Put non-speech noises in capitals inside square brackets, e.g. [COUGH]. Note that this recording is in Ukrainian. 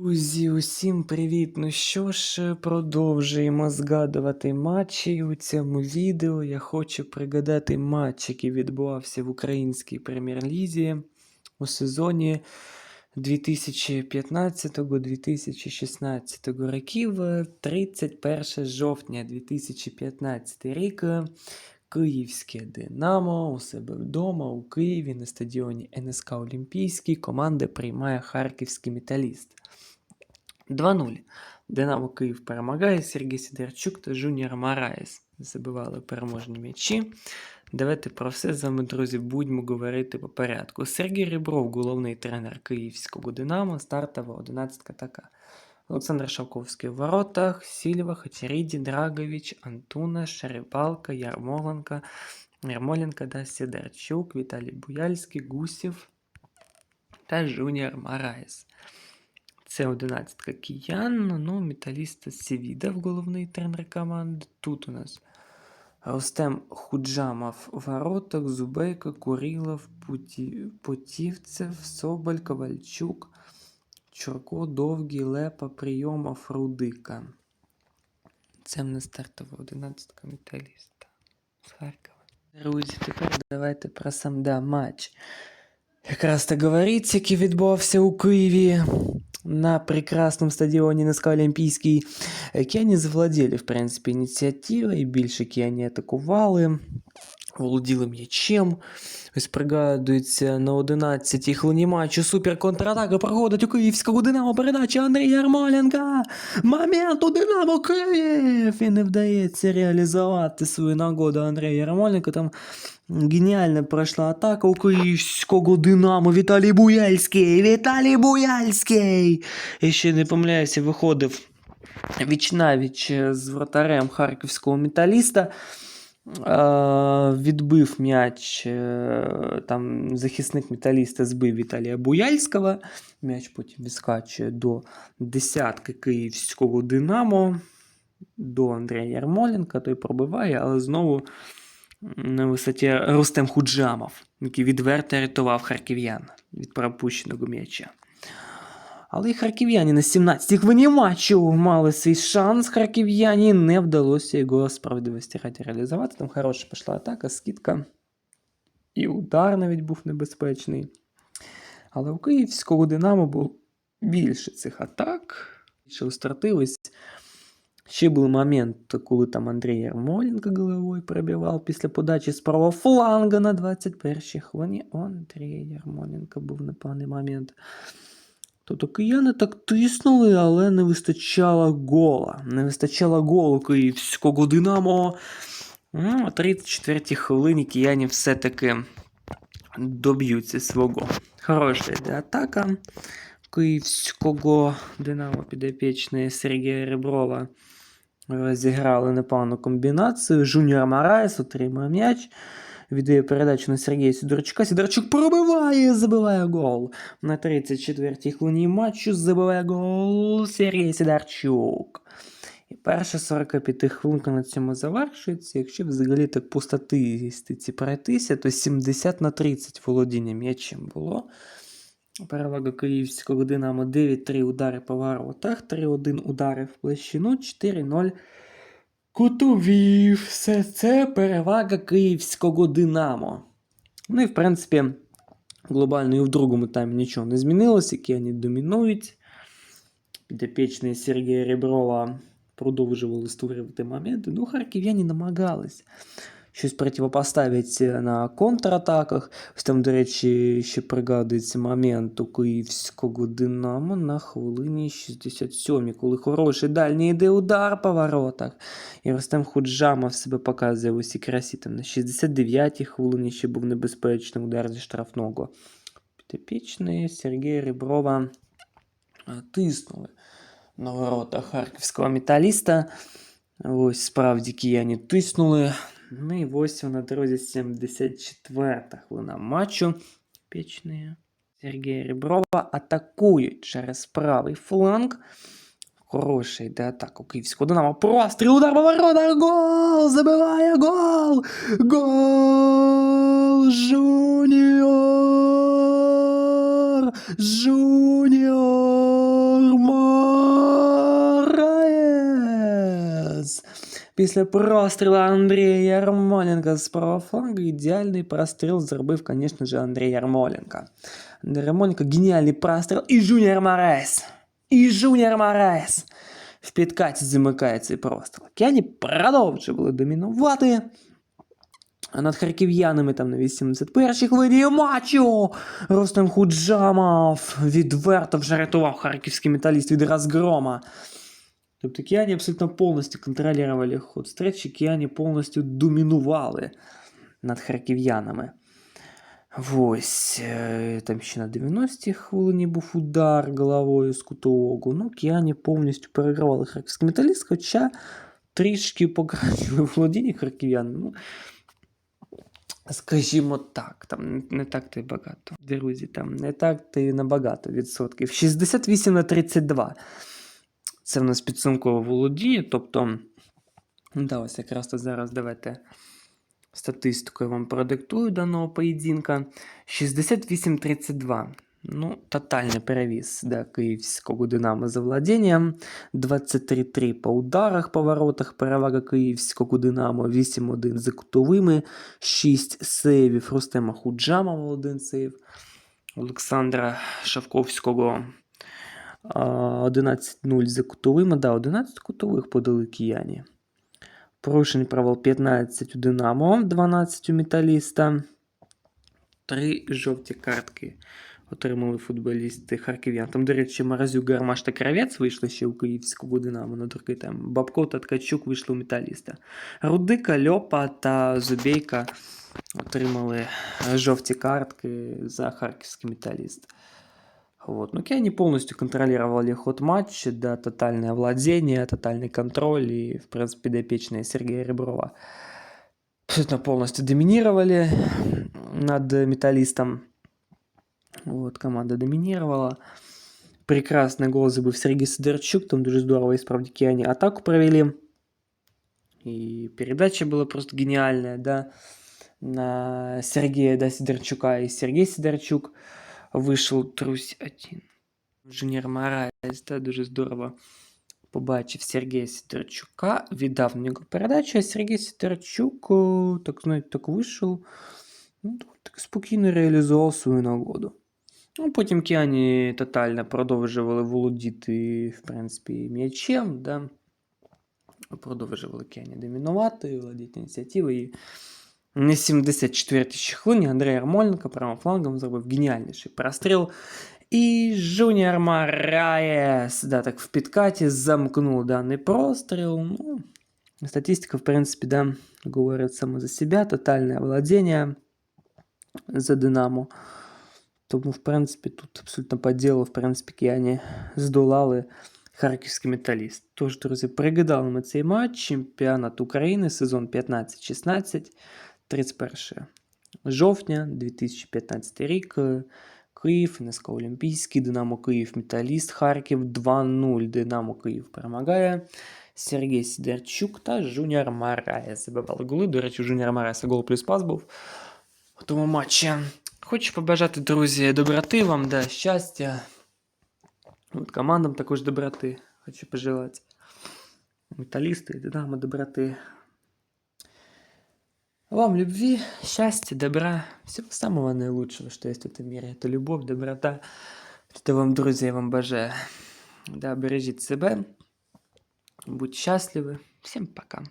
Друзі, усім привіт! Ну що ж, продовжуємо згадувати матчі. У цьому відео я хочу пригадати матч, який відбувався в українській прем'єр-лізі у сезоні 2015-2016 років. 31 жовтня 2015 рік. Київське Динамо у себе вдома у Києві на стадіоні НСК Олімпійський команда приймає харківський металіст. 2-0. Динамо Київ перемагає. Сергій Сидорчук та Жуніор Мараєс забивали переможні м'ячі. Давайте про все з вами, друзі, будемо говорити по порядку. Сергій Рібров, головний тренер київського Динамо, стартова одинадцятка така. Олександр Шавковський в воротах, Сільва, Хачаріді, Драгович, Антуна, Шерепалка, Ярмоленко, Ярмоленко да Сидорчук, Віталій Буяльський, Гусів та Жуніор Мараєс. Це одинадцятка киян, ну, металіста Севідов, головний тренер команди. Тут у нас Рустем Худжамов в воротах, Зубейко, Курилов, Путі... Путівцев, Соболь, Ковальчук, Чурко, Довгий, Лепа, Прийомов, Рудика. Це в нас стартова одинадцятка металіста з Харкова. Друзі, тепер давайте про сам да, матч. Якраз так говориться, який відбувався у Києві на прекрасному стадіоні НСК Олімпійський. Кияні завладіли, в принципі, ініціативою, більше кияні атакували, володіли м'ячем. Ось пригадується на 11-й хвилині матчу супер контратака проходить у київського Динамо передача Андрія Ярмоленка. Момент у Динамо Київ! І не вдається реалізувати свою нагоду Андрія Ярмоленка. Там геніально пройшла атака у київського Динамо. Віталій Буяльський! Віталій Буяльський! І ще не помиляюся, виходив віч-навіч з вратарем харківського металіста. Відбив м'яч, е, там захисник металіста збив Віталія Буяльського. М'яч потім відскачує до десятки київського Динамо, до Андрія Ярмоленка, той пробиває, але знову на висоті Рустем Худжамов, який відверто рятував харків'ян від пропущеного м'яча. Але і харків'яні на 17-й хвилині матчу мали свій шанс. Харків'яні не вдалося його справедливості раді реалізувати. Там хороша пішла атака, скидка. І удар навіть був небезпечний. Але у київського Динамо було більше цих атак. Більше стратились. Ще був момент, коли там Андрій Ярмоленко головою пробивав після подачі з правого фланга на 21-й хвилині. У Андрія Ярмоленко був непоганий момент. Тобто кияни так тиснули, але не вистачало гола. Не вистачало голу київського Динамо. Ну, а 34-й хвилині кияні все-таки доб'ються свого. Хороша йде атака київського Динамо підопічної Сергія Реброва. Розіграли непогану комбінацію. Жуніор Мараєс отримує м'яч. Віддає передачу на Сергія Сидорчука. Сидорчук пробиває, забиває гол. На 34-й хвилині матчу забиває гол Сергій Сидорчук. І перша 45 хвилинка на цьому завершується. Якщо взагалі так по статистиці пройтися, то 70 на 30 володіння м'ячем було. Перевага київського Динамо 9-3 удари по воротах, 3-1 удари в площину, 4-0 кутові. Все це перевага київського Динамо. Ну і в принципі, глобально і в другому таймі нічого не змінилося, які вони домінують. Підопічний Сергія Реброва продовжували створювати моменти. Ну, харків'яні намагались щось противопоставити на контратаках. Ось там, до речі, ще пригадується момент у київського Динамо на хвилині 67 коли хороший дальній йде удар по воротах. І Ростем Худжамов себе показує в усій красі. Там на 69-й хвилині ще був небезпечний удар зі штрафного. Підопічний Сергія Реброва а, тиснули на ворота харківського металіста. Ось справді кияні тиснули. Ну і ось на дорозі 74 хвилина матчу. Пічний Сергія Реброва атакують через правий фланг. Хороша йде атака київського Динамо. Простріл удар по. Гол! Забиває гол! Гол! Жуніор! Жуніор! Після прострілу Андрія Ярмоленка з правого флангу ідеальний простріл зробив, звісно ж, Андрій Ярмоленко. Андрій Ярмоленко геніальний простріл і Жуніор Морес. І Жуніор Морес. В підкаті замикає цей простріл. Кияні продовжували домінувати. А над харків'янами там на 81-й хвилі матчу Ростем Худжамов відверто вже рятував харківський металіст від розгрома. Тобто кияні абсолютно повністю контролювали ход встречі, кияні повністю домінували над харків'янами. Ось, е, там ще на 90-й хвилині був удар головою з кутового. Ну, кияні повністю перегравали харківський металіст, хоча трішки покращили [LAUGHS] володіння харків'ян. Ну, скажімо так, там не так то й багато. Друзі, там не так то й набагато відсотків. 68 на 32. Це в нас підсумкове володіння. Тобто, да, ось якраз то зараз давайте статистику я вам продиктую даного поєдинка. 68-32. Ну, тотальний перевіз да, київського Динамо за владінням. 23-3 по ударах, поворотах, перевага київського Динамо, 8-1 за кутовими, 6 сейвів Рустема Худжамова, 1 сейв. Олександра Шавковського 11-0 за кутовими. Да, 11 кутових подали кияні. Порушень правил 15 у Динамо, 12 у Металіста. Три жовті картки отримали футболісти харків'ян. Там, до речі, Маразюк, Гармаш та Кравець вийшли ще у київського Динамо на другий тайм. Бабко та Ткачук вийшли у Металіста. Рудика, Льопа та Зубейка отримали жовті картки за харківський металіст. Вот. Ну, они полностью контролировали ход матча, да, тотальное владение, тотальный контроль и, в принципе, допечные Сергея Реброва абсолютно полностью доминировали над металлистом. Вот, команда доминировала. Прекрасный гол забыл Сергей Сидорчук, там дуже здорово из правдики они атаку провели. И передача была просто гениальная, да, на Сергея да, Сидорчука. И Сергей Сидорчук вийшов Трусь 1. Жуніор Мараєс, да, дуже здорово побачив Сергія Сидорчука, віддав на нього передачу, а Сергій Сидорчук, так знаєте, так вийшов, ну, так спокійно реалізував свою нагоду. Ну, потім Кіані тотально продовжували володіти, в принципі, м'ячем, да. Продовжували Кіані домінувати, володіти ініціативою. І на 74-й хвилині Андрій Ярмоленко правим флангом зробив геніальніший простріл. І Жуніор Мараєс, да, так в підкаті замкнув даний простріл. Ну, статистика, в принципі, да, говорить саме за себе. Тотальне владіння за Динамо. Тому, в принципі, тут абсолютно по ділу, в принципі, кияні здолали харківський металіст. Тож, друзі, пригадали ми цей матч. Чемпіонат України, сезон 15-16. 31 жовтня 2015 рік. Київ, НСК Олімпійський, Динамо Київ, Металіст, Харків 2-0. Динамо Київ перемагає. Сергій Сідерчук та Жуніор Мараєс забивали голи. До речі, Жуніор Мараєса гол плюс пас був у тому матчі. Хочу побажати, друзі, доброти вам, да, щастя. От командам також доброти. Хочу пожелати. Металісти, Динамо, доброти. Вам любви, счастья, добра, всего самого наилучшего, что есть в этом мире. Это любовь, доброта. Это вам, друзья, вам бажаю. Да, бережіть себе, будьте счастливы. Всем пока.